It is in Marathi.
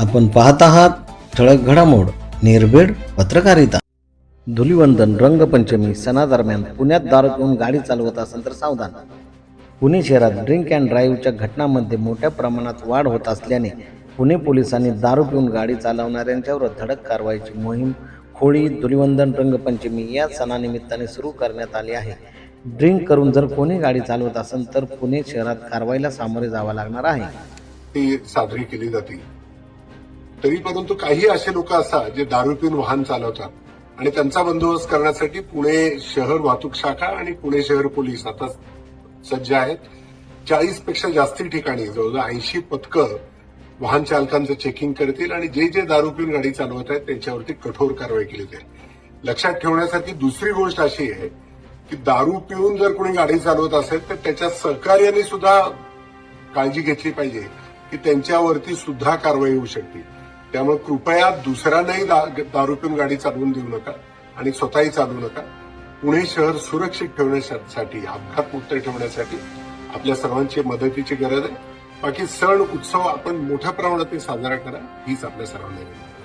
आपण पाहत आहात ठळक घडामोड निर्भीड पत्रकारिता. धुलिवंदन रंगपंचमी सणादरम्यान पुण्यात दारू पिऊन गाडी चालवत असेल तर सावधान. पुणे शहरात ड्रिंक अँड ड्राईव्हच्या घटनांमध्ये मोठ्या प्रमाणात वाढ होत असल्याने पुणे पोलिसांनी दारू पिऊन गाडी चालवणाऱ्यांच्यावर धडक कारवाईची मोहीम होळी धुलिवंदन रंगपंचमी या सणानिमित्ताने सुरू करण्यात आली आहे. ड्रिंक करून जर कोणी गाडी चालवत असेल तर पुणे शहरात कारवाईला सामोरे जावं लागणार आहे. ती साजरी केली जाते. तरी परंतु काही असे लोक असतात जे दारू पिऊन वाहन चालवतात. आणि त्यांचा बंदोबस्त करण्यासाठी पुणे शहर वाहतूक शाखा आणि पुणे शहर पोलीस आता सज्ज आहेत. चाळीसपेक्षा जास्ती ठिकाणी जवळजवळ ऐंशी पथकं वाहन चालकांचं चेकिंग करतील आणि जे जे दारू पिऊन गाडी चालवत आहेत त्यांच्यावरती कठोर कारवाई केली जाईल. लक्षात ठेवण्यासाठी दुसरी गोष्ट अशी आहे की दारू पिऊन जर कोणी गाडी चालवत असेल तर त्याच्या सहकार्याने सुद्धा काळजी घेतली पाहिजे की त्यांच्यावरती सुद्धा कारवाई होऊ शकते. त्यामुळे कृपया दुसऱ्यांनाही दारू पिऊन गाडी चालवून देऊ नका आणि स्वतःही चालवू नका. पुणे शहर सुरक्षित ठेवण्यासाठी अपघात मुक्त ठेवण्यासाठी आपल्या सर्वांची मदतीची गरज आहे. बाकी सण उत्सव आपण मोठ्या प्रमाणात साजरा करा हीच आपल्या सर्वांना विनंती.